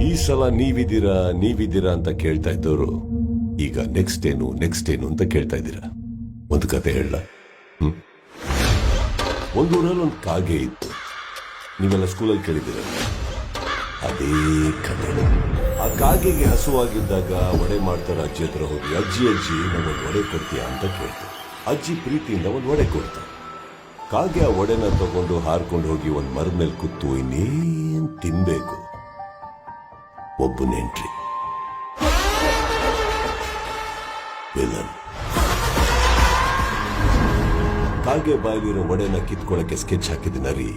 ಈ ಸಲ ನೀವಿದ್ದೀರಾ ನೀವಿದ್ದೀರಾ ಅಂತ ಕೇಳ್ತಾ ಇದ್ದವರು ಈಗ ನೆಕ್ಸ್ಟ್ ಏನು ನೆಕ್ಸ್ಟ್ ಏನು ಅಂತ ಕೇಳ್ತಾ ಇದ್ದೀರಾ? ಒಂದು ಕತೆ ಹೇಳ, ಹ್ಮ್? ಒಂದು ಊರಲ್ಲಿ ಒಂದು ಕಾಗೆ ಇತ್ತು. ನೀವೆಲ್ಲ ಸ್ಕೂಲಲ್ಲಿ ಕೇಳಿದ್ದೀರ? ಅದೇ ಕತೆ. ಆ ಕಾಗೆಗೆ ಹಸುವಾಗಿದ್ದಾಗ ಒಡೆ ಮಾಡ್ತಾರೆ ಅಜ್ಜಿ ಹತ್ರ ಹೋಗಿ ಅಜ್ಜಿ ಅಜ್ಜಿ ನಮಗೆ ಒಡೆ ಕೊಡ್ತೀಯಾ ಅಂತ ಕೇಳ್ತೀವಿ ಅಜ್ಜಿ ಪ್ರೀತಿಯಿಂದ ಒಂದು ಒಡೆ ಕೊಡ್ತಾರೆ ಕಾಗೆ ಆ ಒಡೆನ ತಗೊಂಡು ಹಾರ್ಕೊಂಡು ಹೋಗಿ ಒಂದು ಮರದ ಮೇಲೆ ಕೂತು ಇನ್ನೇನ್ ತಿನ್ಬೇಕು? ಒಬ್ಬ ನೆಂಟ್ರಿ. ವಿಲನ್. ಕಾಗೆ ಬಾಯಲಿರೋ ಒಡೆನ ಕಿತ್ಕೊಳ್ಳಕ್ಕೆ ಸ್ಕೆಚ್ ಹಾಕಿದ ನರಿ.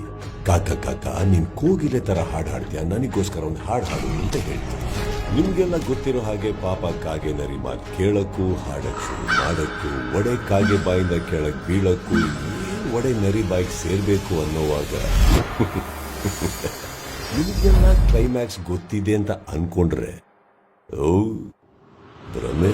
ಕಾಕ ಕಾಕ, ನೀನ್ ಕೂಗಿಲೆ ತರ ಹಾಡು ಹಾಡ್ತೀಯ? ನನಗೋಸ್ಕರ ಒಂದು ಹಾಡು ಹಾಡು ಅಂತ ಹೇಳ್ತೀನಿ. ನಿಮ್ಗೆಲ್ಲ ಗೊತ್ತಿರೋ ಹಾಗೆ ಪಾಪ ಕಾಗೆ ನರಿ ಮಾತು ಕೇಳಕ್ಕೂ, ಹಾಡಕ್ಕೂ, ಮಾಡಕ್ಕೂ, ಒಡೆ ಕಾಗೆ ಬಾಯಿಂದ ಕೇಳಕ್ ಬೀಳಕ್ಕೂ ಒಡೆ ನರಿ ಬೈಕ್ ಸೇರ್ಬೇಕು ಅನ್ನೋವಾಗ ನಿಮಗೆಲ್ಲ ಕ್ಲೈಮ್ಯಾಕ್ಸ್ ಗೊತ್ತಿದೆ ಅಂತ ಅನ್ಕೊಂಡ್ರೆ, ಓ, ಭ್ರಮೆ.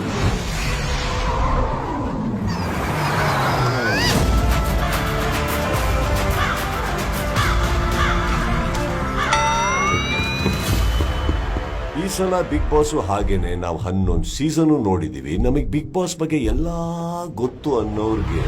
ಈ ಸಲ ಬಿಗ್ ಬಾಸ್ ಹಾಗೇನೆ ನಾವು ಹನ್ನೊಂದು ಸೀಸನ್ ನೋಡಿದೀವಿ. ನಮಗೆ ಬಿಗ್ ಬಾಸ್ ಬಗ್ಗೆ ಎಲ್ಲಾ ಗೊತ್ತು ಅನ್ನೋರ್ಗೆ